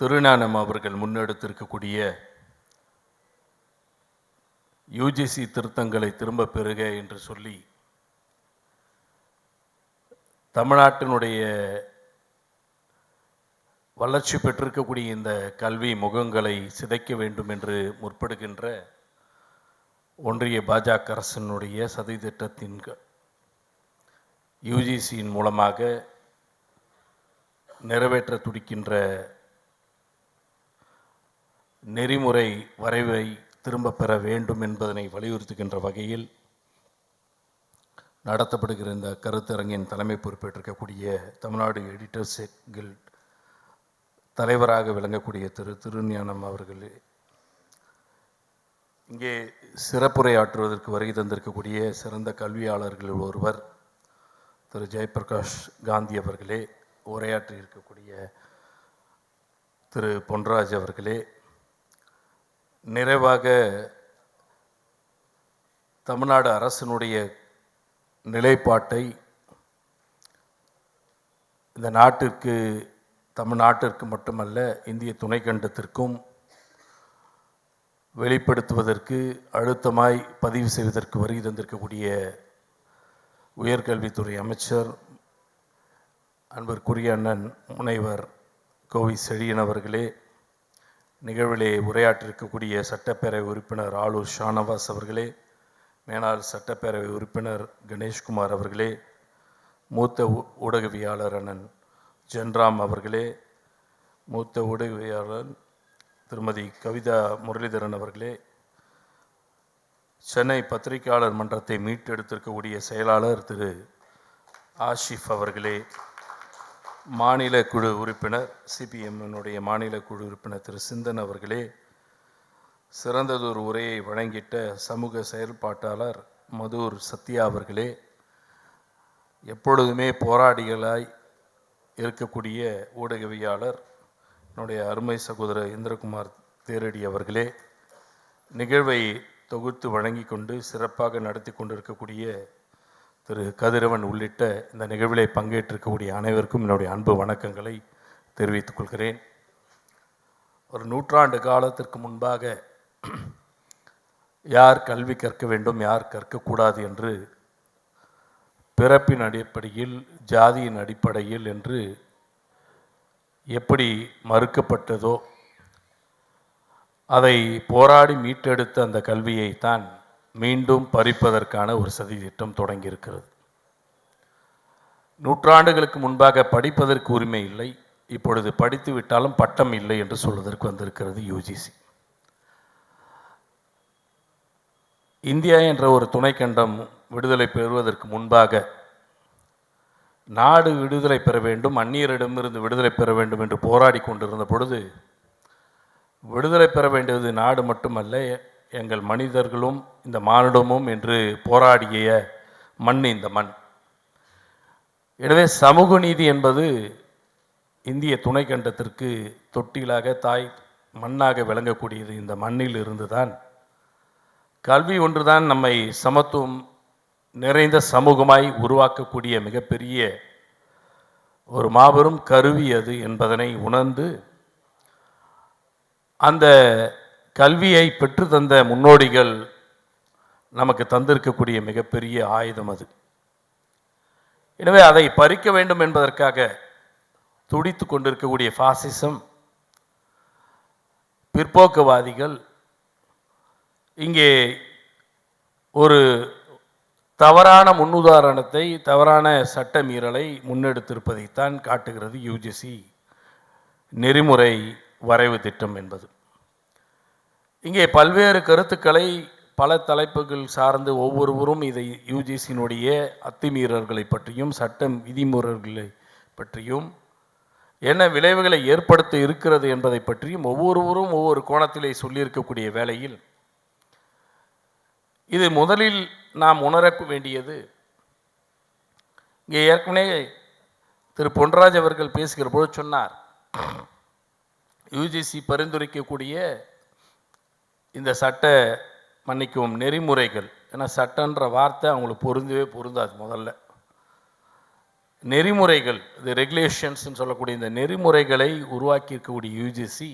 திருநானம் அவர்கள் முன்னெடுத்திருக்கக்கூடிய யூஜிசி திருத்தங்களை திரும்ப பெறுக என்று சொல்லி தமிழ்நாட்டினுடைய வளர்ச்சி பெற்றிருக்கக்கூடிய இந்த கல்வி முகங்களை சிதைக்க வேண்டும் என்று முற்படுகின்ற ஒன்றிய பாஜக அரசினுடைய சதி திட்டத்தின் க- யுஜிசியின் மூலமாக நிறைவேற்ற துடிக்கின்ற நெறிமுறை வரைவை திரும்ப பெற வேண்டும் என்பதனை வலியுறுத்துகின்ற வகையில் நடத்தப்படுகிற இந்த கருத்தரங்கின் தலைமை பொறுப்பேற்றிருக்கக்கூடிய தமிழ்நாடு எடிட்டர்ஸ் கில்ட் தலைவராக விளங்கக்கூடிய திரு திருஞானம் அவர்களே இங்கே சிறப்புரையாற்றுவதற்கு வருகை தந்திருக்கக்கூடிய சிறந்த கல்வியாளர்களில் ஒருவர் திரு ஜெயபிரகாஷ் காந்தி அவர்களே உரையாற்றி இருக்கக்கூடிய திரு பொன்ராஜ் அவர்களே நிறைவாக தமிழ்நாடு அரசினுடைய நிலைப்பாட்டை இந்த நாட்டிற்கு தமிழ்நாட்டிற்கு மட்டுமல்ல இந்திய துணைக்கண்டத்திற்கும் வெளிப்படுத்துவதற்கு அழுத்தமாய் பதிவு செய்வதற்கு வருகை தந்திருக்கக்கூடிய உயர்கல்வித்துறை அமைச்சர் அன்பிற்குரிய அண்ணன் முனைவர் கோவி செழியன் அவர்களே நிகழ்விலே உரையாற்றிருக்கக்கூடிய சட்டப்பேரவை உறுப்பினர் ஆளூர் ஷானவாஸ் அவர்களே மேனாள் சட்டப்பேரவை உறுப்பினர் கணேஷ்குமார் அவர்களே மூத்த ஊடகவியாளர் அண்ணன் ஜென்ராம் அவர்களே மூத்த ஊடகவியாளர் திருமதி கவிதா முரளிதரன் அவர்களே சென்னை பத்திரிகையாளர் மன்றத்தை மீட்டெடுத்திருக்கக்கூடிய செயலாளர் திரு ஆஷிஃப் அவர்களே மாநில குழு உறுப்பினர் சிபிஎம்னுடைய மாநில குழு உறுப்பினர் திரு. சிந்தன் அவர்களே சிறந்ததொரு உரையை வழங்கிட்ட சமூக செயல்பாட்டாளர் மதுர் சத்யா அவர்களே எப்பொழுதுமே போராடிகளாய் இருக்கக்கூடிய ஊடகவியாளர் என்னுடைய அருமை சகோதரர் இந்திரகுமார் தேரடி அவர்களே நிகழ்வை தொகுத்து வழங்கி கொண்டு சிறப்பாக நடத்தி கொண்டிருக்கக்கூடிய திரு கதிரவன் உள்ளிட்ட இந்த நிகழ்விலே பங்கேற்றிருக்கக்கூடிய அனைவருக்கும் என்னுடைய அன்பு வணக்கங்களை தெரிவித்துக் கொள்கிறேன். ஒரு நூற்றாண்டு காலத்திற்கு முன்பாக யார் கல்வி கற்க வேண்டும் யார் கற்கக்கூடாது என்று பிறப்பின் அடிப்படையில் ஜாதியின் அடிப்படையில் என்று எப்படி மறுக்கப்பட்டதோ அதை போராடி மீட்டெடுத்த அந்த கல்வியைத்தான் மீண்டும் பறிப்பதற்கான ஒரு சதி திட்டம் தொடங்கியிருக்கிறது. நூற்றாண்டுகளுக்கு முன்பாக படிப்பதற்கு உரிமை இல்லை. இப்பொழுது படித்து விட்டாலும் பட்டம் இல்லை என்று சொல்வதற்கு வந்திருக்கிறது யூஜிசி இந்தியா என்ற ஒரு துணைக்கண்டம் விடுதலை பெறுவதற்கு முன்பாக நாடு விடுதலை பெற வேண்டும் அந்நியரிடமிருந்து விடுதலை பெற வேண்டும் என்று போராடி கொண்டிருந்த பொழுது விடுதலை பெற வேண்டியது நாடு மட்டுமல்ல எங்கள் மனிதர்களும் இந்த மானிடமும் என்று போராடிய மண் இந்த மண். எனவே சமூக நீதி என்பது இந்திய துணைக்கண்டத்திற்கு தொட்டிலாக தாய் மண்ணாக விளங்கக்கூடியது. இந்த மண்ணில் இருந்துதான் கல்வி ஒன்றுதான் நம்மை சமத்துவம் நிறைந்த சமூகமாய் உருவாக்கக்கூடிய மிகப்பெரிய ஒரு மாபெரும் கருவி அது என்பதனை உணர்ந்து அந்த கல்வியை பெற்று தந்த முன்னோடிகள் நமக்கு தந்திருக்கக்கூடிய மிகப்பெரிய ஆயுதம் அது. எனவே அதை பறிக்க வேண்டும் என்பதற்காக துடித்து கொண்டிருக்கக்கூடிய ஃபாசிசம் பிற்போக்குவாதிகள் இங்கே ஒரு தவறான முன்னுதாரணத்தை தவறான சட்ட மீறலை முன்னெடுத்திருப்பதைத்தான் காட்டுகிறது யூஜிசி நெறிமுறை வரைவு திட்டம் என்பது. இங்கே பல்வேறு கருத்துக்களை பல தலைப்புகள் சார்ந்து ஒவ்வொருவரும் இதை யூஜிசியினுடைய அத்துமீறல்களை பற்றியும் சட்டம் விதிமுறைகளை பற்றியும் என்ன விளைவுகளை ஏற்படுத்த இருக்கிறது என்பதை பற்றியும் ஒவ்வொருவரும் ஒவ்வொரு கோணத்திலே சொல்லியிருக்கக்கூடிய வேளையில் இது முதலில் நாம் உணர வேண்டியது இங்கே ஏற்கனவே திரு பொன்ராஜ் அவர்கள் பேசுகிற போது சொன்னார் யூஜிசி பரிந்துரைக்கக்கூடிய இந்த சட்ட மன்னிக்கவும் நெறிமுறைகள். ஏன்னா சட்டன்ற வார்த்தை அவங்களுக்கு பொருந்தவே பொருந்தாது முதல்ல. நெறிமுறைகள் இது ரெகுலேஷன்ஸ்னு சொல்லக்கூடிய இந்த நெறிமுறைகளை உருவாக்கி இருக்கக்கூடிய யூஜிசி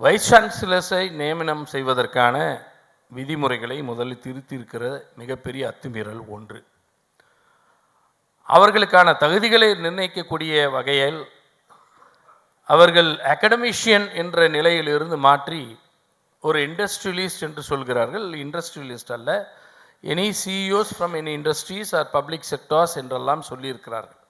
வைஸ் சான்சலர்ஸை நியமனம் செய்வதற்கான விதிமுறைகளை முதலில் திருத்தியிருக்கிற மிகப்பெரிய அத்துமீறல் ஒன்று. அவர்களுக்கான தகுதிகளை நிர்ணயிக்கக்கூடிய வகையில் அவர்கள் அகடமிஷியன் என்ற நிலையிலிருந்து மாற்றி ஒரு இண்டஸ்ட்ரியலிஸ்ட் என்று சொல்கிறார்கள். இண்டஸ்ட்ரியலிஸ்ட் அல்ல. Any CEOs from any industries or public sectors என்றெல்லாம் சொல்லியிருக்கிறார்கள்.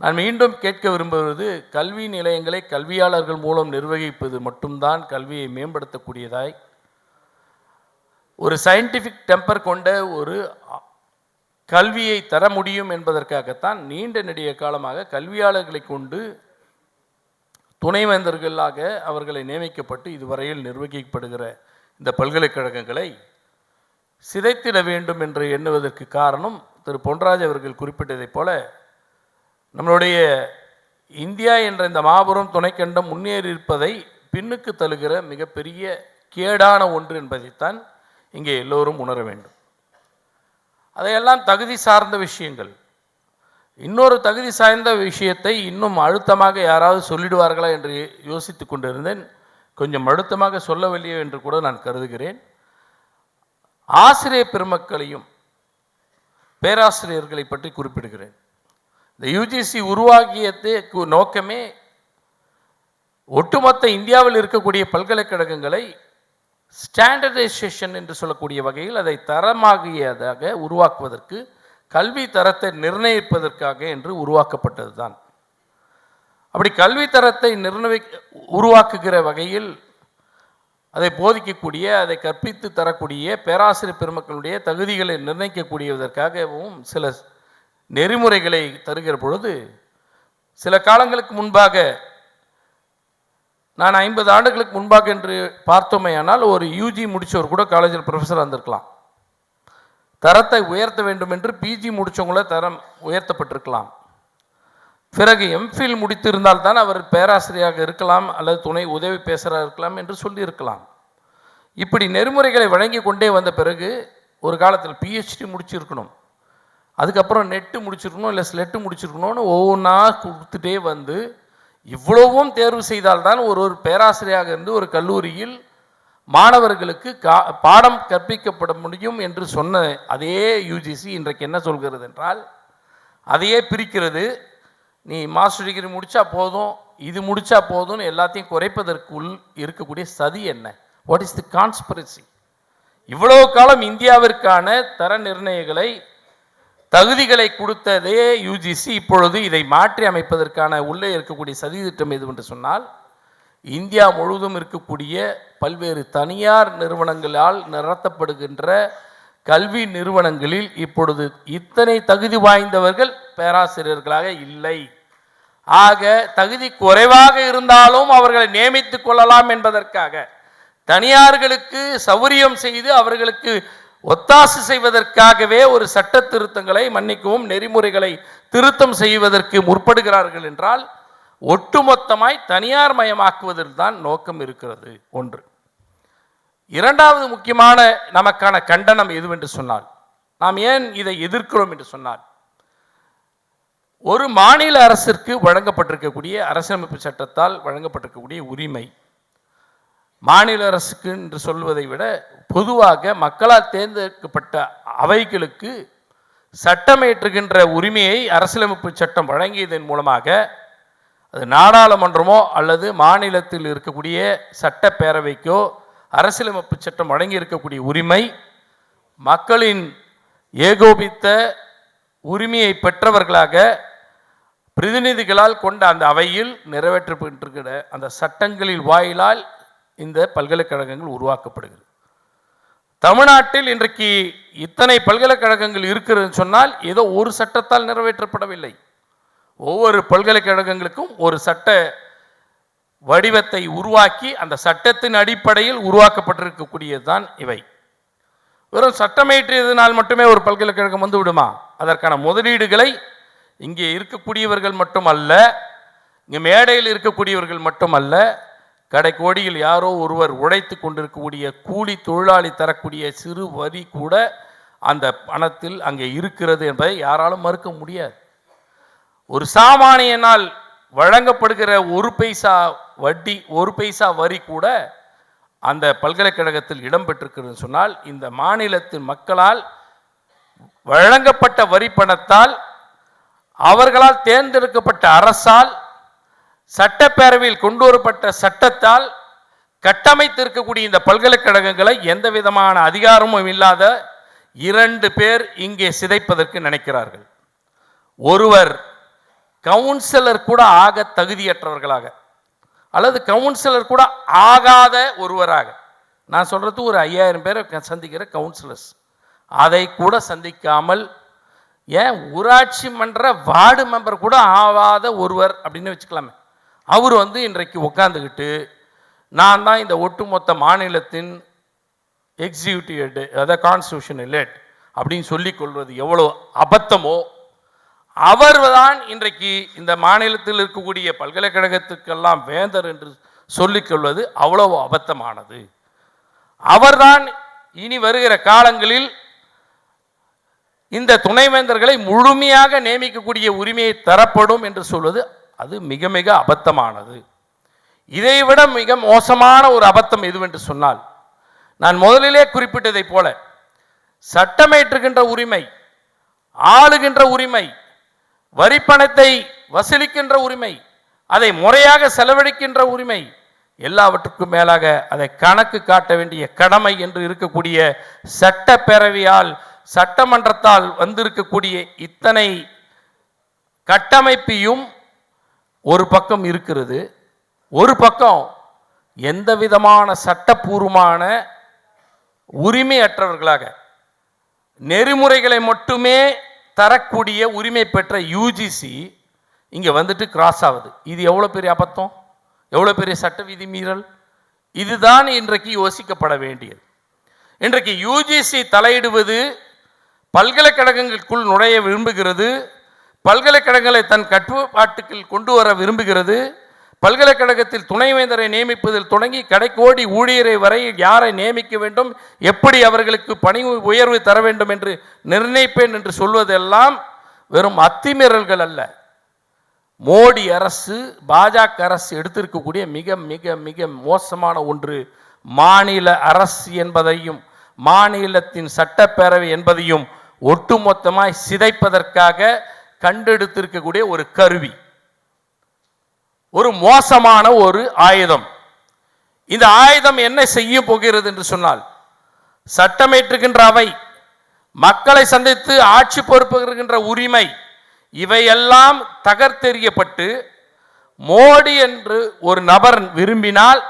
நான் மீண்டும் கேட்க விரும்புவது கல்வி நிலையங்களை கல்வியாளர்கள் மூலம் நிர்வகிப்பது மட்டும்தான் கல்வியை மேம்படுத்தக்கூடியதாய். ஒரு சயின்டிஃபிக் டெம்பர் கொண்ட ஒரு கல்வியை தர முடியும் என்பதற்காகத்தான் நீண்ட நெடிய காலமாக கல்வியாளர்களை கொண்டு துணைவேந்தர்களாக அவர்களை நியமிக்கப்பட்டு இதுவரையில் நிர்வகிக்கப்படுகிற இந்த பல்கலைக்கழகங்களை சிதைத்திட வேண்டும் என்று எண்ணுவதற்கு காரணம் திரு. பொன்ராஜ் அவர்கள் குறிப்பிட்டதைப் போல நம்மளுடைய இந்தியா என்ற இந்த மாபெரும் துணைக்கண்டம் முன்னேறியிருப்பதை பின்னுக்கு தழுகிற மிகப்பெரிய கேடான ஒன்று என்பதைத்தான் இங்கே எல்லோரும் உணர வேண்டும். அதையெல்லாம் தகுதி சார்ந்த விஷயங்கள் இன்னொரு தகுதி சார்ந்த விஷயத்தை இன்னும் அழுத்தமாக யாராவது சொல்லிடுவார்களா என்று யோசித்து கொண்டிருந்தேன். கொஞ்சம் அழுத்தமாக சொல்லவில்லையோ என்று கூட நான் கருதுகிறேன். ஆசிரியர் பெருமக்களையும் பேராசிரியர்களை பற்றி குறிப்பிடுகிறேன். இந்த யூஜிசி உருவாகியது நோக்கமே ஒட்டுமொத்த இந்தியாவில் இருக்கக்கூடிய பல்கலைக்கழகங்களை ஸ்டாண்டர்டைசேஷன் என்று சொல்லக்கூடிய வகையில் அதை தரமாகியதாக உருவாக்குவதற்கு கல்வி தரத்தை நிர்ணயிப்பதற்காக என்று உருவாக்கப்பட்டது தான் அப்படி கல்வி தரத்தை நிர்ணய உருவாக்குகிற வகையில் அதை போதிக்கக்கூடிய அதை கற்பித்து தரக்கூடிய பேராசிரியர் பெருமக்களுடைய தகுதிகளை நிர்ணயிக்கக்கூடியதற்காகவும் சில நெறிமுறைகளை தருகிற பொழுது சில காலங்களுக்கு முன்பாக நான் ஐம்பது ஆண்டுகளுக்கு முன்பாக என்று பார்த்தோமேயானால் ஒரு யூஜி முடித்தவர் கூட காலேஜில் ப்ரொஃபஸராக இருந்திருக்கலாம். தரத்தை உயர்த்த வேண்டும் என்று பிஜி முடித்தவங்கள தரம் உயர்த்தப்பட்டிருக்கலாம். பிறகு எம்ஃபில் முடித்திருந்தால் தான் அவர் பேராசிரியராக இருக்கலாம் அல்லது துணை உதவி பேசுகிறார் இருக்கலாம் என்று சொல்லியிருக்கலாம். இப்படி நெறிமுறைகளை வழங்கி கொண்டே வந்த பிறகு ஒரு காலத்தில் பிஹெச்டி முடிச்சிருக்கணும். அதுக்கப்புறம் நெட்டு முடிச்சிருக்கணும் இல்லை ஸ்லெட்டு முடிச்சிருக்கணும்னு ஒவ்வொன்றா கொடுத்துட்டே வந்து இவ்வளவும் தேர்வு செய்தால்தான் ஒரு ஒரு பேராசிரியராக இருந்து ஒரு கல்லூரியில் மாணவர்களுக்கு கா பாடம் கற்பிக்கப்பட முடியும் என்று சொன்ன அதே யூஜிசி இன்றைக்கு என்ன சொல்கிறது என்றால் அதையே பிரிக்கிறது. நீ மாஸ்டர் டிகிரி முடித்தா போதும் இது முடித்தா போதும்னு எல்லாத்தையும் குறைப்பதற்குள் இருக்கக்கூடிய சதி என்ன? வாட் இஸ் தி கான்ஸ்பிரசி இவ்வளோ காலம் இந்தியாவிற்கான தர நிர்ணயங்களை தகுதிகளை கொடுத்ததே யூஜிசி இப்பொழுது இதை மாற்றி அமைப்பதற்கான உள்ளே இருக்கக்கூடிய சதி திட்டம் எது என்று சொன்னால் இந்தியா முழுவதும் இருக்கக்கூடிய பல்வேறு தனியார் நிறுவனங்களால் நடத்தப்படுகின்ற கல்வி நிறுவனங்களில் இப்பொழுது இத்தனை தகுதி வாய்ந்தவர்கள் பேராசிரியர்களாக இல்லை. ஆக தகுதி குறைவாக இருந்தாலும் அவர்களை நியமித்துக் கொள்ளலாம் என்பதற்காக தனியார்களுக்கு சௌரியம் செய்து அவர்களுக்கு ஒத்தாசு செய்வதற்காகவே ஒரு சட்ட திருத்தங்களை மன்னிக்கவும் நெறிமுறைகளை திருத்தம் செய்வதற்கு முற்படுகிறார்கள் என்றால் ஒட்டுமொத்தமாய் தனியார் மயமாக்குவதில் தான் நோக்கம் இருக்கிறது. ஒன்று. இரண்டாவது முக்கியமான நமக்கான கண்டனம் எதுவென்று சொன்னால் நாம் ஏன் இதை எதிர்க்கிறோம் என்று சொன்னால் ஒரு மாநில அரசிற்கு வழங்கப்பட்டிருக்கக்கூடிய அரசியலமைப்பு சட்டத்தால் வழங்கப்பட்டிருக்கக்கூடிய உரிமை மாநில அரசுக்கு என்று சொல்வதை விட பொதுவாக மக்களால் தேர்ந்தெடுக்கப்பட்ட அவைகளுக்கு சட்டமேற்றுகின்ற உரிமையை அரசியலமைப்பு சட்டம் வழங்கியதன் மூலமாக அது நாடாளுமன்றமோ அல்லது மாநிலத்தில் இருக்கக்கூடிய சட்டப்பேரவைக்கோ அரசியலமைப்பு சட்டம் அடங்கி இருக்கக்கூடிய உரிமை மக்களின் ஏகோபித்த உரிமையை பெற்றவர்களாக பிரதிநிதிகளால் கொண்ட அந்த அவையில் நிறைவேற்றப்பட்டிருக்கிற அந்த சட்டங்களில் வாயிலால் இந்த பல்கலைக்கழகங்கள் உருவாக்கப்படுகிறது. தமிழ்நாட்டில் இன்றைக்கு இத்தனை பல்கலைக்கழகங்கள் இருக்கிறதுன்னு சொன்னால் ஏதோ ஒரு சட்டத்தால் நிறைவேற்றப்படவில்லை. ஒவ்வொரு பல்கலைக்கழகங்களுக்கும் ஒரு சட்ட வடிவத்தை உருவாக்கி அந்த சட்டத்தின் அடிப்படையில் உருவாக்கப்பட்டிருக்கக்கூடியது தான் இவை. வெறும் சட்டமேற்றியதனால் மட்டுமே ஒரு பல்கலைக்கழகம் வந்து விடுமா? அதற்கான முதலீடுகளை இங்கே இருக்கக்கூடியவர்கள் மட்டுமல்ல இங்கே மேடையில் இருக்கக்கூடியவர்கள் மட்டுமல்ல கடைக்கோடியில் யாரோ ஒருவர் உழைத்து கொண்டிருக்கக்கூடிய கூலி தொழிலாளி தரக்கூடிய சிறு வரி கூட அந்த பணத்தில் அங்கே இருக்கிறது என்பதை யாராலும் மறுக்க முடியாது. ஒரு சாமானியனால் வழங்கப்படுகிற ஒரு பைசா வட்டி ஒரு பைசா வரி கூட அந்த பல்கலைக்கழகத்தில் இடம்பெற்றிருக்கிறது சொன்னால் இந்த மாநிலத்தின் மக்களால் வழங்கப்பட்ட வரி பணத்தால் அவர்களால் தேர்ந்தெடுக்கப்பட்ட அரசால் சட்டப்பேரவையில் கொண்டு வரப்பட்ட சட்டத்தால் கட்டமைத்திருக்கக்கூடிய இந்த பல்கலைக்கழகங்களை எந்த விதமான அதிகாரமும் இல்லாத இரண்டு பேர் இங்கே சிதைப்பதற்கு நினைக்கிறார்கள். ஒருவர் கவுன்சிலர் கூட ஆக தகுதியற்றவர்களாக அல்லது கவுன்சிலர் கூட ஆகாத ஒருவராக. நான் சொல்கிறது ஒரு ஐயாயிரம் பேரை சந்திக்கிற கவுன்சிலர்ஸ். அதை கூட சந்திக்காமல் ஏன் ஊராட்சி மன்ற வார்டு மெம்பர் கூட ஆகாத ஒருவர் அப்படின்னு வச்சுக்கலாமே. அவர் வந்து இன்றைக்கு உட்காந்துக்கிட்டு நான் தான் இந்த ஒட்டுமொத்த மாநிலத்தின் எக்ஸிக்யூட்டிவ் ஹெட் அதாவது கான்ஸ்டியூஷன் ஹெட் அப்படின்னு சொல்லிக் கொள்வது எவ்வளோ அபத்தமோ அவர் தான் இன்றைக்கு இந்த மாநிலத்தில் இருக்கக்கூடிய பல்கலைக்கழகத்துக்கெல்லாம் வேந்தர் என்று சொல்லிக்கொள்வது அவ்வளவு அபத்தமானது. அவர்தான் இனி வருகிற காலங்களில் இந்த துணைவேந்தர்களை முழுமையாக நியமிக்கக்கூடிய உரிமையை தரப்படும் என்று சொல்வது அது மிக மிக அபத்தமானது. இதைவிட மிக மோசமான ஒரு அபத்தம் எதுவென்று சொன்னால் நான் முதலிலே குறிப்பிட்டதைப் போல சட்டமேற்றுகின்ற உரிமை ஆளுகின்ற உரிமை வரிப்பணத்தை வசூலிக்கின்ற உரிமை அதை முறையாக செலவழிக்கின்ற உரிமை எல்லாவற்றுக்கும் மேலாக அதை கணக்கு காட்ட வேண்டிய கடமை என்று இருக்கக்கூடிய சட்டப்பேரவையால் சட்டமன்றத்தால் வந்திருக்கக்கூடிய இத்தனை கட்டமைப்பையும் ஒரு பக்கம் இருக்கிறது ஒரு பக்கம் எந்த விதமான சட்டப்பூர்வமான உரிமையற்றவர்களாக நெறிமுறைகளை மட்டுமே தரக்கூடிய உரிமை பெற்ற யூஜிசி இங்கே வந்துட்டு கிராஸ் ஆகுது. இது எவ்வளோ பெரிய அபத்தம்? எவ்வளோ பெரிய சட்ட விதி மீறல்? இதுதான் இன்றைக்கு யோசிக்கப்பட வேண்டியது. இன்றைக்கு யூஜிசி தலையிடுவது பல்கலைக்கழகங்களுக்குள் நுழைய விரும்புகிறது பல்கலைக்கழகங்களை தன் கட்டுப்பாட்டுக்குள் கொண்டு வர விரும்புகிறது பல்கலைக்கழகத்தில் துணைவேந்தரை நியமிப்பதில் தொடங்கி கடைக்கோடி ஊழியரை வரை யாரை நியமிக்க வேண்டும் எப்படி அவர்களுக்கு பணி உயர்வு தர வேண்டும் என்று நிர்ணயிப்பேன் என்று சொல்வதெல்லாம் வெறும் அத்திமீறல்கள் அல்ல. மோடி அரசு பாஜக அரசு எடுத்திருக்கக்கூடிய மிக மிக மிக மோசமான ஒன்று மாநில அரசு என்பதையும் மாநிலத்தின் சட்டப்பேரவை என்பதையும் ஒட்டுமொத்தமாய் சிதைப்பதற்காக கண்டெடுத்திருக்கக்கூடிய ஒரு கருவி. ஒரு மோசமான ஒரு ஆயுதம். இந்த ஆயுதம் என்ன செய்ய போகிறது என்று சொன்னால் சட்டமேற்றுகின்ற அவை மக்களை சந்தித்து ஆட்சி பொறுப்புகின்ற உரிமை இவையெல்லாம் தகர்த்தெறியப்பட்டு மோடி என்று ஒரு நபர் விரும்பினால்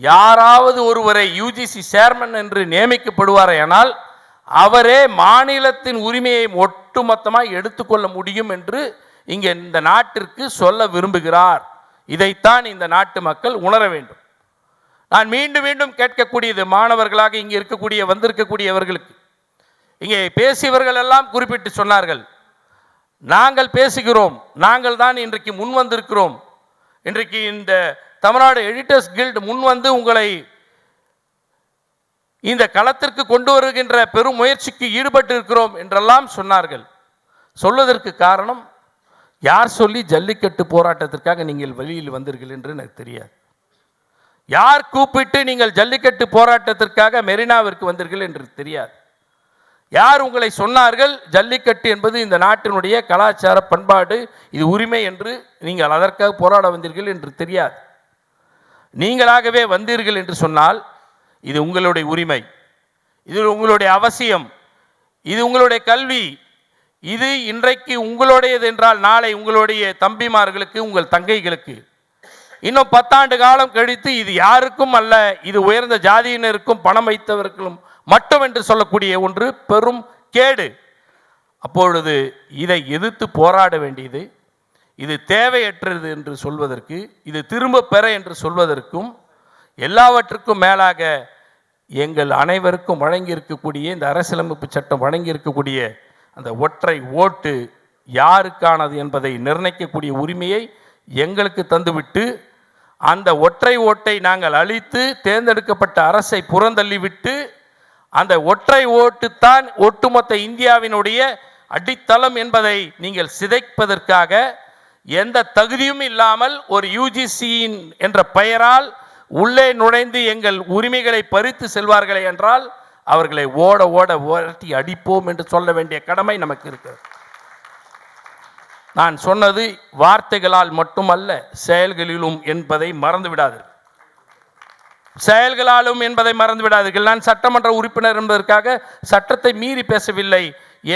யாராவது ஒருவரை யூஜிசி சேர்மன் என்று நியமிக்கப்படுவாரேயானால் அவரே மாநிலத்தின் உரிமையை ஒட்டுமொத்தமாக எடுத்துக்கொள்ள முடியும் என்று இங்கே இந்த நாட்டிற்கு சொல்ல விரும்புகிறார். இதைத்தான் இந்த நாட்டு மக்கள் உணர வேண்டும். நான் மீண்டும் மீண்டும் கேட்கக்கூடியது மாணவர்களாக இங்கே இருக்கக்கூடிய வந்திருக்கக்கூடியவர்களுக்கு. இங்கே பேசியவர்கள் எல்லாம் குறிப்பிட்டு சொன்னார்கள் நாங்கள் பேசுகிறோம் நாங்கள் தான் இன்றைக்கு முன் வந்திருக்கிறோம் இன்றைக்கு இந்த தமிழ்நாடு எடிட்டர்ஸ் கில்டு முன் வந்து உங்களை இந்த களத்திற்கு கொண்டு வருகின்ற பெரும் முயற்சிக்கு ஈடுபட்டு இருக்கிறோம் என்றெல்லாம் சொன்னார்கள். சொல்வதற்கு காரணம் யார் சொல்லி ஜல்லிக்கட்டு போராட்டத்திற்காக நீங்கள் வெளியில் வந்தீர்கள் என்று எனக்கு தெரியாது. யார் கூப்பிட்டு நீங்கள் ஜல்லிக்கட்டு போராட்டத்திற்காக மெரினாவிற்கு வந்தீர்கள் என்று தெரியாது. யார் உங்களை சொன்னார்கள் ஜல்லிக்கட்டு என்பது இந்த நாட்டினுடைய கலாச்சார பண்பாடு இது உரிமை என்று நீங்கள் அதற்காக போராட வந்தீர்கள் என்று தெரியாது. நீங்களாகவே வந்தீர்கள் என்று சொன்னால் இது உங்களுடைய உரிமை இது உங்களுடைய அவசியம் இது உங்களுடைய கல்வி இது இன்றைக்கு உங்களுடையது என்றால் நாளை உங்களுடைய தம்பிமார்களுக்கு உங்கள் தங்கைகளுக்கு. இன்னும் பத்தாண்டு காலம் கழித்து இது யாருக்கும் அல்ல இது உயர்ந்த ஜாதியினருக்கும் பணம் வைத்தவர்களும் மட்டும் என்று சொல்லக்கூடிய ஒன்று பெரும் கேடு. அப்பொழுது இதை எதிர்த்து போராட வேண்டியது இது தேவையற்றது என்று சொல்வதற்கு இது திரும்ப பெற என்று சொல்வதற்கும் எல்லாவற்றுக்கும் மேலாக எங்கள் அனைவருக்கும் வழங்கியிருக்கக்கூடிய இந்த அரசியலமைப்பு சட்டம் வழங்கியிருக்கக்கூடிய அந்த ஒற்றை ஓட்டு யாருக்கானது என்பதை நிர்ணயிக்கக்கூடிய உரிமையை எங்களுக்கு தந்துவிட்டு அந்த ஒற்றை ஓட்டை நாங்கள் அழித்து தேர்ந்தெடுக்கப்பட்ட அரசை புறந்தள்ளிவிட்டு அந்த ஒற்றை ஓட்டு தான் ஒட்டுமொத்த இந்தியாவினுடைய அடித்தளம் என்பதை நீங்கள் சிதைப்பதற்காக எந்த தகுதியும் இல்லாமல் ஒரு யூஜிசியின் என்ற பெயரால் உள்ளே நுழைந்து எங்கள் உரிமைகளை பறித்து செல்வார்களே என்றால் அவர்களை ஓட ஓட ஓரட்டி அடிப்போம் என்று சொல்ல வேண்டிய கடமை நமக்கு இருக்கிறது. நான் சொன்னது வார்த்தைகளால் மட்டுமல்ல செயல்களிலும் என்பதை மறந்து விடாதீர்கள். செயல்களாலும் என்பதை மறந்து விடாதீர்கள். நான் சட்டமன்ற உறுப்பினர் என்பதற்காக சட்டத்தை மீறி பேசவில்லை.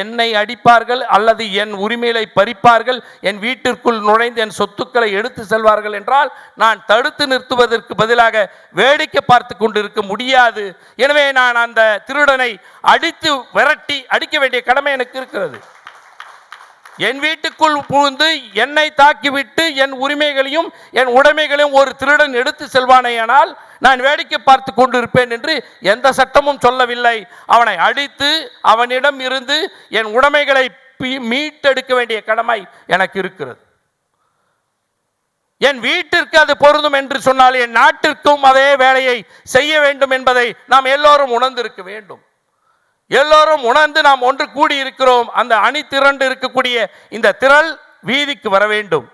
என்னை அடிப்பார்கள் அல்லது என் உரிமைகளை பறிப்பார்கள் என் வீட்டிற்குள் நுழைந்து என் சொத்துக்களை எடுத்து செல்வார்கள் என்றால் நான் தடுத்து நிறுத்துவதற்கு பதிலாக வேடிக்கை பார்த்து கொண்டிருக்க முடியாது. எனவே நான் அந்த திருடனை அடித்து விரட்டி அடிக்க வேண்டிய கடமை எனக்கு இருக்கிறது. என் வீட்டுக்குள் புகுந்து என்னை தாக்கிவிட்டு என் உரிமைகளையும் என் உடைமைகளையும் ஒரு திருடன் எடுத்து செல்வானேயானால் நான் வேடிக்கை பார்த்து கொண்டிருப்பேன் என்று எந்த சட்டமும் சொல்லவில்லை. அவனை அடித்து அவனிடம் இருந்து என் உடைமைகளை மீட்டெடுக்க வேண்டிய கடமை எனக்கு இருக்கிறது. என் வீட்டிற்கு அது பொருந்தும் என்று சொன்னால் என் நாட்டிற்கும் அதே வேலையை செய்ய வேண்டும் என்பதை நாம் எல்லோரும் உணர்ந்திருக்க வேண்டும். எல்லோரும் உணர்ந்து நாம் ஒன்று கூடி இருக்கிறோம் அந்த அணி திரண்டு இருக்கக்கூடிய இந்த திரள் வீதிக்கு வர வேண்டும்.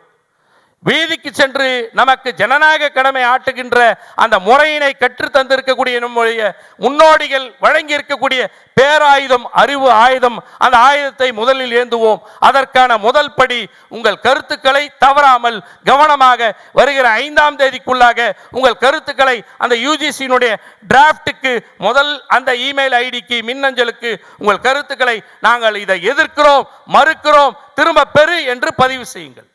வீதிக்கு சென்று நமக்கு ஜனநாயக கடமை ஆட்டுகின்ற அந்த முறையினை கற்று தந்திருக்கக்கூடிய நம்முடைய முன்னோடிகள் வழங்கி இருக்கக்கூடிய பேராயுதம் அறிவு ஆயுதம் அந்த ஆயுதத்தை முதலில் ஏந்துவோம். அதற்கான முதல் படி உங்கள் கருத்துக்களை தவறாமல் கவனமாக வருகிற ஐந்தாம் தேதிக்குள்ளாக உங்கள் கருத்துக்களை அந்த யூஜிசியினுடைய டிராஃப்ட்டுக்கு முதல் அந்த இமெயில் ஐடிக்கு மின்னஞ்சலுக்கு உங்கள் கருத்துக்களை நாங்கள் இதை எதிர்க்கிறோம் மறுக்கிறோம். திரும்ப பெறு என்று பதிவு செய்யுங்கள்.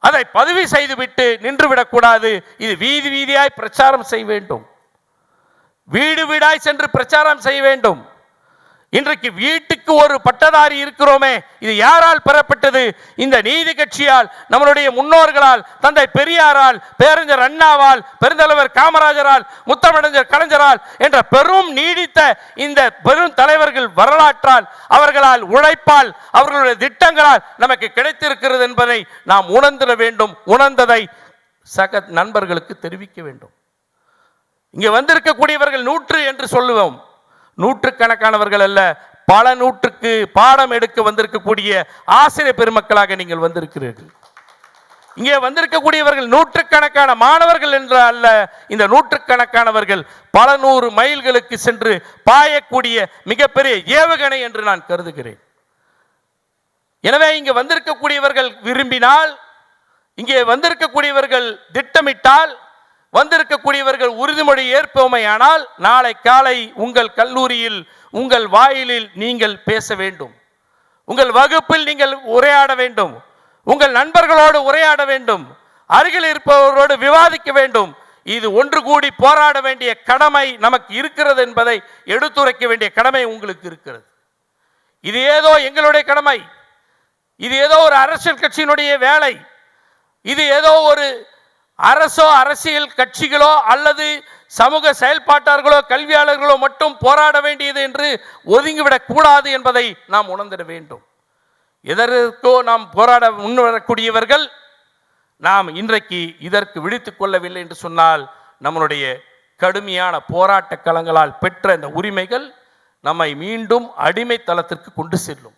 அதை பதிவு செய்துவிட்டு நின்றுவிடக்கூடாது. இது வீதி வீதியாய் பிரச்சாரம் செய்ய வேண்டும். வீடு வீடாய் சென்று பிரச்சாரம் செய்ய வேண்டும். இன்றைக்கு வீட்டுக்கு ஒரு பட்டதாரி இருக்கிறோமே இது யாரால் பெறப்பட்டது? இந்த நீதி கட்சியால் நம்மளுடைய முன்னோர்களால் தந்தை பெரியாரால் பேரறிஞர் அண்ணாவால் பெருந்தலைவர் காமராஜரால் முத்தமிழஞ்சர் கலைஞரால் என்ற பெரும் நீடித்த இந்த பெரும் தலைவர்கள் வரலாற்றால் அவர்களால் உழைப்பால் அவர்களுடைய திட்டங்களால் நமக்கு கிடைத்திருக்கிறது என்பதை நாம் உணர்ந்திட வேண்டும் உணர்ந்ததை சக நண்பர்களுக்கு தெரிவிக்க வேண்டும். இங்கே வந்திருக்கக்கூடியவர்கள் நூற்று என்று சொல்லுவோம். நூற்றுக்கணக்கானவர்கள் அல்ல பல நூற்றுக்கு பாடம் எடுக்க வந்திருக்கக்கூடிய ஆசிரியர் பெருமக்களாக நீங்கள் வந்திருக்கிறீர்கள். இங்கே வந்திருக்கக்கூடியவர்கள் நூற்றுக்கணக்கான மாணவர்கள் என்ற அல்ல இந்த நூற்றுக்கணக்கானவர்கள் பல நூறு மைல்களுக்கு சென்று பாயக்கூடிய மிகப்பெரிய ஏவுகணை என்று நான் கருதுகிறேன். எனவே இங்கே வந்திருக்கக்கூடியவர்கள் விரும்பினால் இங்கே வந்திருக்கக்கூடியவர்கள் திட்டமிட்டால் வந்திருக்கக்கூடியவர்கள் உறுதிமொழி ஏற்போமையானால் நாளை காலை உங்கள் கல்லூரியில் உங்கள் வாயிலில் நீங்கள் பேச வேண்டும். உங்கள் வகுப்பில் நீங்கள் உரையாட வேண்டும். உங்கள் நண்பர்களோடு உரையாட வேண்டும். அருகில் இருப்பவர்களோடு விவாதிக்க வேண்டும். இது ஒன்று கூடி போராட வேண்டிய கடமை நமக்கு இருக்கிறது என்பதை எடுத்துரைக்க வேண்டிய கடமை உங்களுக்கு இருக்கிறது. இது ஏதோ எங்களுடைய கடமை. இது ஏதோ ஒரு அரசியல் கட்சியினுடைய வேலை. இது ஏதோ ஒரு அரசோ அரசியல் கட்சிகளோ அல்லது சமூக செயல்பாட்டாளர்களோ கல்வியாளர்களோ மட்டும் போராட வேண்டியது என்று ஒதுங்கிவிடக் கூடாது என்பதை நாம் உணர்ந்திட வேண்டும். எதற்கோ நாம் போராட முன்வரக்கூடியவர்கள் நாம் இன்றைக்கு இதற்கு விழித்துக் கொள்ளவில்லை என்று சொன்னால் நம்மளுடைய கடுமையான போராட்ட களங்களால் பெற்ற இந்த உரிமைகள் நம்மை மீண்டும் அடிமை தளத்திற்கு கொண்டு செல்லும்.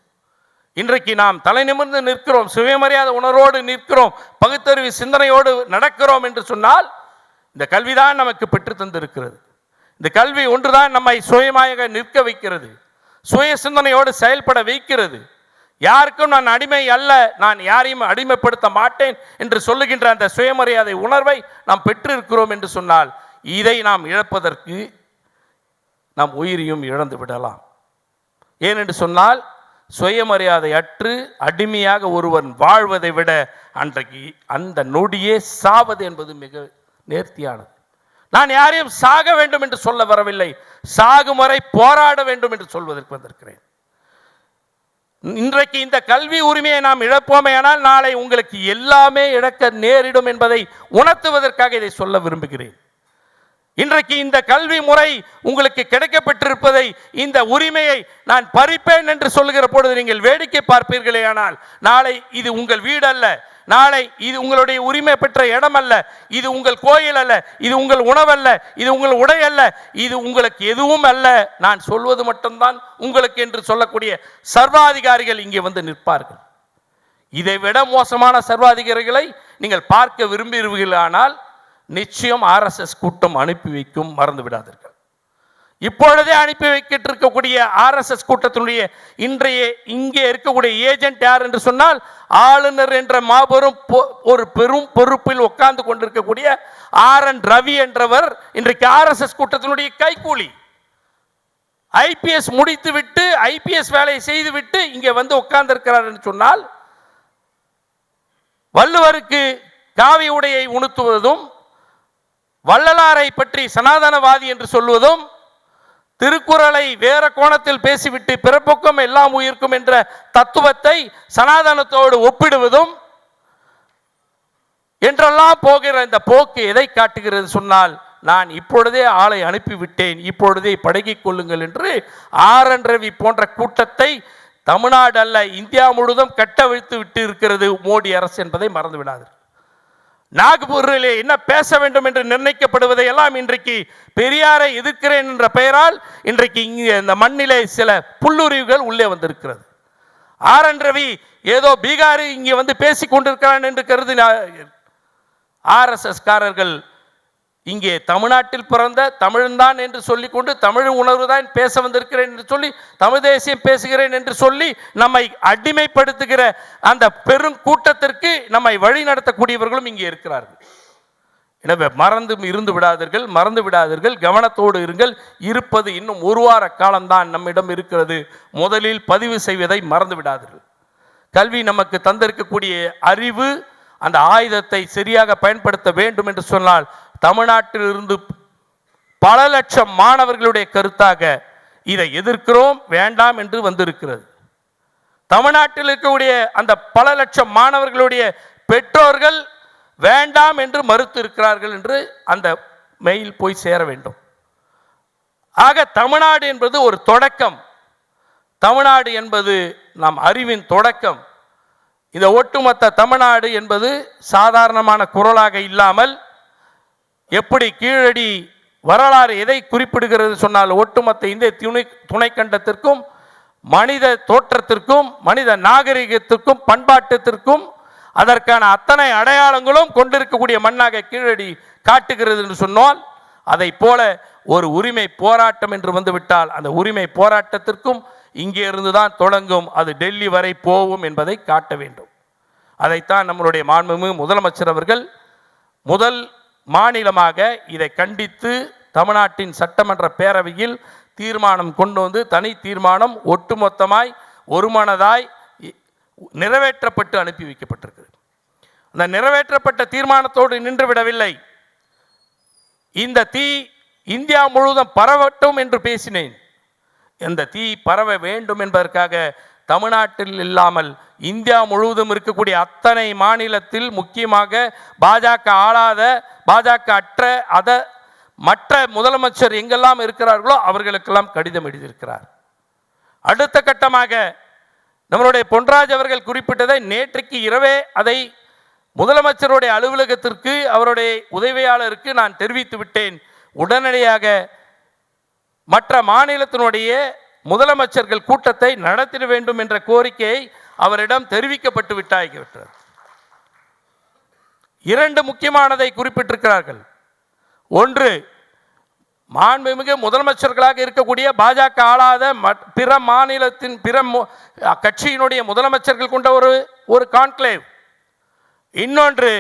இன்றைக்கு நாம் தலை நிமிர்ந்து நிற்கிறோம் சுயமரியாதை உணர்வோடு நிற்கிறோம் பகுத்தறிவு சிந்தனையோடு நடக்கிறோம் என்று சொன்னால் இந்த கல்விதான் நமக்கு பெற்று தந்திருக்கிறது. இந்த கல்வி ஒன்றுதான் நம்மை சுயமாக நிற்க வைக்கிறது சுய சிந்தனையோடு செயல்பட வைக்கிறது. யாருக்கும் நான் அடிமை அல்ல நான் யாரையும் அடிமைப்படுத்த மாட்டேன் என்று சொல்லுகின்ற அந்த சுயமரியாதை உணர்வை நாம் பெற்றிருக்கிறோம் என்று சொன்னால் இதை நாம் இழப்பதற்கு நாம் உயிரையும் இழந்து விடலாம். ஏனென்று சொன்னால் சுயமரியாதை அற்று அடிமையாக ஒருவன் வாழ்வதை விட அன்றைக்கு அந்த நொடியே சாவது என்பது மிக நேர்த்தியானது. நான் யாரையும் சாக வேண்டும் என்று சொல்ல வரவில்லை. சாகும் வரை போராட வேண்டும் என்று சொல்வதற்கு வந்திருக்கிறேன். இன்றைக்கு இந்த கல்வி உரிமையை நாம் இழப்போமேயானால் நாளை உங்களுக்கு எல்லாமே இழக்க நேரிடும் என்பதை உணர்த்துவதற்காக இதை சொல்ல விரும்புகிறேன். இன்றைக்கு இந்த கல்வி முறை உங்களுக்கு கிடைக்கப்பட்டிருப்பதை இந்த உரிமையை நான் பறிப்பேன் என்று சொல்லுகிற பொழுது நீங்கள் வேடிக்கை பார்ப்பீர்களே ஆனால் நாளை இது உங்கள் வீடு அல்ல நாளை இது உங்களுடைய உரிமை பெற்ற இடம் அல்ல இது உங்கள் கோயில் அல்ல. இது உங்கள் உணவல்ல. இது உங்கள் உடை அல்ல. இது உங்களுக்கு எதுவும் அல்ல. நான் சொல்வது மட்டும்தான் உங்களுக்கு என்று சொல்லக்கூடிய சர்வாதிகாரிகள் இங்கே வந்து நிற்பார்கள். இதை விட மோசமான சர்வாதிகாரிகளை நீங்கள் பார்க்க விரும்புகிறீர்களானால் நிச்சயம் ஆர்எஸ்எஸ் கூட்டம் அனுப்பி வைக்கும் மறந்து விடாதீர்கள். இப்பொழுதே அனுப்பி வைக்கிட்டு இருக்கக்கூடிய ஆர்எஸ்எஸ் கூட்டத்தினுடைய இன்றைய இங்கே இருக்கக்கூடிய ஏஜென்ட் யார் என்று சொன்னால் ஆளுநர் என்ற மாபெரும் பொ- ஒரு பெரும் பொறுப்பில் உட்கார்ந்து கொண்டிருக்கக்கூடிய ஆர் என் ரவி என்றவர் இன்றைக்கு ஆர்எஸ்எஸ் கூட்டத்தினுடைய கைக்கூலி ஐபிஎஸ் முடித்துவிட்டு ஐபிஎஸ் வேலையை செய்துவிட்டு இங்கே வந்து உட்கார்ந்திருக்கிறார் என்று சொன்னால் வள்ளுவருக்கு காவி உடையை உணர்த்துவதும் வள்ளலாரை பற்றி சனாதனவாதி என்று சொல்வதும் திருக்குறளை வேற கோணத்தில் பேசிவிட்டு பிறப்புக்கும் எல்லாம் உயிர்க்கும் என்ற தத்துவத்தை சனாதனத்தோடு ஒப்பிடுவதும் என்றெல்லாம் போகிற இந்த போக்கு எதை காட்டுகிறது சொன்னால் நான் இப்பொழுதே ஆளை அனுப்பிவிட்டேன் இப்பொழுதே படகிக் கொள்ளுங்கள் என்று ஆர் என் ரவி போன்ற கூட்டத்தை தமிழ்நாடு அல்ல இந்தியா முழுவதும் கட்டவிழ்த்து விட்டு இருக்கிறது மோடி அரசு என்பதை மறந்துவிடாது நாக்பூரிலே என்ன பேச வேண்டும் என்று நிர்ணயிக்கப்படுவதை எல்லாம் இன்றைக்கு பெரியாரை எதிர்க்கிறேன் என்ற பெயரால் இன்றைக்கு இங்கே இந்த மண்ணிலே சில புல்லுரிவுகள் உள்ளே வந்திருக்கிறது. ஆர் என் ரவி ஏதோ பீகாரி இங்கே வந்து பேசிக் கொண்டிருக்கிறான் என்று கருதி ஆர்எஸ்எஸ்காரர்கள் இங்கே தமிழ்நாட்டில் பிறந்த தமிழ்தான் என்று சொல்லிக்கொண்டு தமிழ் உணர்வு தான் பேச வந்திருக்கிறேன் என்று சொல்லி தமிழ் தேசியம் பேசுகிறேன் என்று சொல்லி நம்மை அடிமைப்படுத்துகிற அந்த பெரும் கூட்டத்திற்கு நம்மை வழி நடத்தக்கூடியவர்களும் இங்கே இருக்கிறார்கள். எனவே மறந்து இருந்து விடாதீர்கள் மறந்து விடாதீர்கள் கவனத்தோடு இருங்கள். இருப்பது இன்னும் ஒரு வார காலம்தான் நம்மிடம் இருக்கிறது. முதலில் பதிவு செய்வதை மறந்து விடாதீர்கள். கல்வி நமக்கு தந்திருக்கக்கூடிய அறிவு அந்த ஆயுதத்தை சரியாக பயன்படுத்த வேண்டும் என்று சொன்னால் தமிழ்நாட்டிலிருந்து பல லட்சம் மாணவர்களுடைய கருத்தாக இதை எதிர்க்கிறோம் வேண்டாம் என்று வந்திருக்கிறது. தமிழ்நாட்டில் இருக்கக்கூடிய அந்த பல லட்சம் மாணவர்களுடைய பெற்றோர்கள் வேண்டாம் என்று மறுத்து இருக்கிறார்கள் என்று அந்த மெயில் போய் சேர வேண்டும். ஆக தமிழ்நாடு என்பது ஒரு தொடக்கம். தமிழ்நாடு என்பது நம் அறிவின் தொடக்கம். இந்த ஒட்டுமொத்த தமிழ்நாடு என்பது சாதாரணமான குரலாக இல்லாமல் எப்படி கீழடி வரலாறு எதை குறிப்பிடுகிறது சொன்னால் ஒட்டுமொத்த இந்திய துணை துணைக்கண்டத்திற்கும் மனித தோற்றத்திற்கும் மனித நாகரிகத்திற்கும் பண்பாட்டத்திற்கும் அதற்கான அத்தனை அடையாளங்களும் கொண்டிருக்கக்கூடிய மண்ணாக கீழடி காட்டுகிறது என்று சொன்னால் அதை போல ஒரு உரிமை போராட்டம் என்று வந்துவிட்டால் அந்த உரிமை போராட்டத்திற்கும் இங்கே இருந்து தான் தொடங்கும். அது டெல்லி வரை போகும் என்பதை காட்ட வேண்டும். அதைத்தான் நம்மளுடைய மாண்புமிகு முதலமைச்சர் அவர்கள் முதல் மாநிலமாக இதை கண்டித்து தமிழ்நாட்டின் சட்டமன்ற பேரவையில் தீர்மானம் கொண்டு வந்து தனி தீர்மானம் ஒட்டுமொத்தமாய் ஒருமனதாய் நிறைவேற்றப்பட்டு அனுப்பி வைக்கப்பட்டிருக்கிறது. அந்த நிறைவேற்றப்பட்ட தீர்மானத்தோடு நின்று விடவில்லை. இந்த தீ இந்தியா முழுவதும் பரவட்டும் என்று பேசினேன். இந்த தீ பரவ வேண்டும் என்பதற்காக தமிழ்நாட்டில் இல்லாமல் இந்தியா முழுவதும் இருக்கக்கூடிய அத்தனை மாநிலத்தில் முக்கியமாக பாஜக ஆளாத பாஜக அற்ற அத மற்ற முதலமைச்சர் எங்கெல்லாம் இருக்கிறார்களோ அவர்களுக்கெல்லாம் கடிதம் எழுதியிருக்கிறார். அடுத்த கட்டமாக நம்மளுடைய பொன்ராஜ் அவர்கள் குறிப்பிட்டதை நேற்றைக்கு இரவே அதை முதலமைச்சருடைய அலுவலகத்திற்கு அவருடைய உதவியாளருக்கு நான் தெரிவித்து விட்டேன். உடனடியாக மற்ற மாநிலத்தினுடைய முதலமைச்சர்கள் கூட்டத்தை நடத்திட வேண்டும் என்ற கோரிக்கை அவரிடம் தெரிவிக்கப்பட்டு விட்டாகிவிட்டது இரண்டு முக்கியமானதை குறிப்பிட்டிருக்கிறார்கள். ஒன்று மாண்புமிகு முதலமைச்சர்களாக இருக்கக்கூடிய பாஜக ஆளாத பிற மாநிலத்தின் பிற கட்சியினுடைய முதலமைச்சர்கள் கொண்ட ஒரு ஒரு கான்க்ளேவ். இன்னொன்று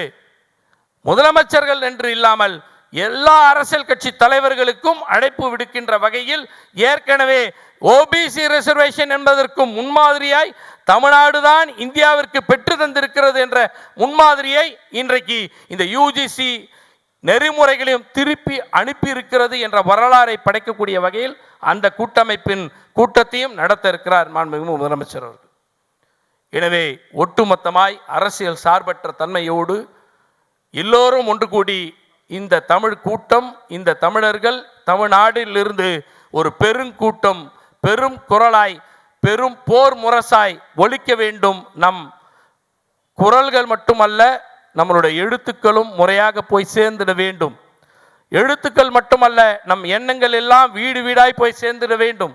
முதலமைச்சர்கள் என்று இல்லாமல் எல்லா அரசியல் கட்சி தலைவர்களுக்கும் அழைப்பு விடுக்கின்ற வகையில் ஏற்கனவே ஓபிசி ரிசர்வேஷன் என்பதற்கும் முன்மாதிரியாய் தமிழ்நாடு தான் இந்தியாவிற்கு பெற்று தந்திருக்கிறது என்ற முன்மாதிரியை இன்றைக்கு இந்த யூஜிசி நெறிமுறைகளையும் திருப்பி அனுப்பி இருக்கிறது என்ற வரலாறை படைக்கக்கூடிய வகையில் அந்த கூட்டமைப்பின் கூட்டத்தையும் நடத்த இருக்கிறார் மாண்புமிகு முதலமைச்சர் அவர்கள். எனவே ஒட்டுமொத்தமாய் அரசியல் சார்பற்ற தன்மையோடு எல்லோரும் ஒன்று கூடி இந்த தமிழ் கூட்டம் இந்த தமிழர்கள் தமிழ்நாட்டிலிருந்து ஒரு பெருங்கூட்டம் பெரும் குரலாய் பெரும் போர் முரசாய் ஒழிக்க வேண்டும் நம் குரல்கள் மட்டுமல்ல நம்மளுடைய எழுத்துக்களும் முறையாக போய் சேர்ந்திட வேண்டும். எழுத்துக்கள் மட்டுமல்ல நம் எண்ணங்கள் எல்லாம் வீடு வீடாய் போய் சேர்ந்துட வேண்டும்.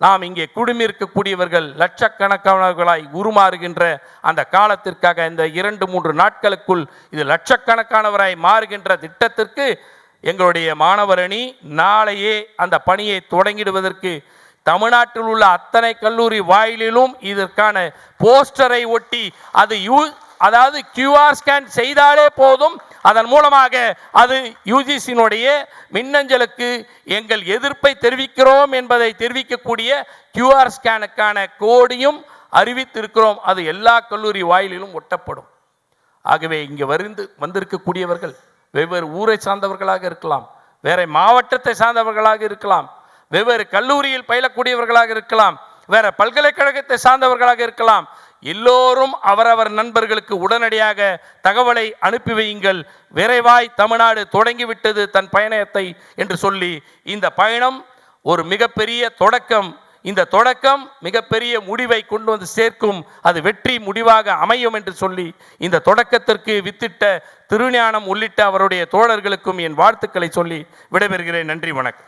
நாம் இங்கே குடுமி இருக்கக்கூடியவர்கள் லட்சக்கணக்கானவர்களாய் உருமாறுகின்ற அந்த காலத்திற்காக இந்த இரண்டு மூன்று நாட்களுக்குள் இது லட்சக்கணக்கானவராய் மாறுகின்ற திட்டத்திற்கு எங்களுடைய மாணவர் அணி நாளையே அந்த பணியை தொடங்கிடுவதற்கு தமிழ்நாட்டில் உள்ள அத்தனை கல்லூரி வாயிலிலும் இதற்கான போஸ்டரை ஒட்டி அது யூ அதாவது கியூஆர் ஸ்கேன் செய்தாலே போதும். அதன் மூலமாக அது யூஜிசியினுடைய மின்னஞ்சலுக்கு எங்கள் எதிர்ப்பை தெரிவிக்கிறோம் என்பதை தெரிவிக்கக்கூடிய கியூஆர் ஸ்கேனுக்கான கோடையும் அறிவித்திருக்கிறோம். அது எல்லா கல்லூரி வாயிலிலும் ஒட்டப்படும். ஆகவே இங்கே வருந்து வந்திருக்கக்கூடியவர்கள் வெவ்வேறு ஊரை சார்ந்தவர்களாக இருக்கலாம் வேற மாவட்டத்தை சார்ந்தவர்களாக இருக்கலாம் வெவ்வேறு கல்லூரியில் பயிலக்கூடியவர்களாக இருக்கலாம் வேற பல்கலைக்கழகத்தை சார்ந்தவர்களாக இருக்கலாம் எல்லோரும் அவரவர் நண்பர்களுக்கு உடனடியாக தகவலை அனுப்பி வையுங்கள். விரைவாய் தமிழ்நாடு தொடங்கிவிட்டது தன் பயணத்தை என்று சொல்லி இந்த பயணம் ஒரு மிகப்பெரிய தொடக்கம். இந்த தொடக்கம் மிகப்பெரிய முடிவை கொண்டு வந்து சேர்க்கும். அது வெற்றி முடிவாக அமையும் என்று சொல்லி இந்த தொடக்கத்திற்கு வித்திட்ட திருஞானம் உள்ளிட்ட அவருடைய தோழர்களுக்கும் என் வாழ்த்துக்களை சொல்லி விடைபெறுகிறேன். நன்றி வணக்கம்.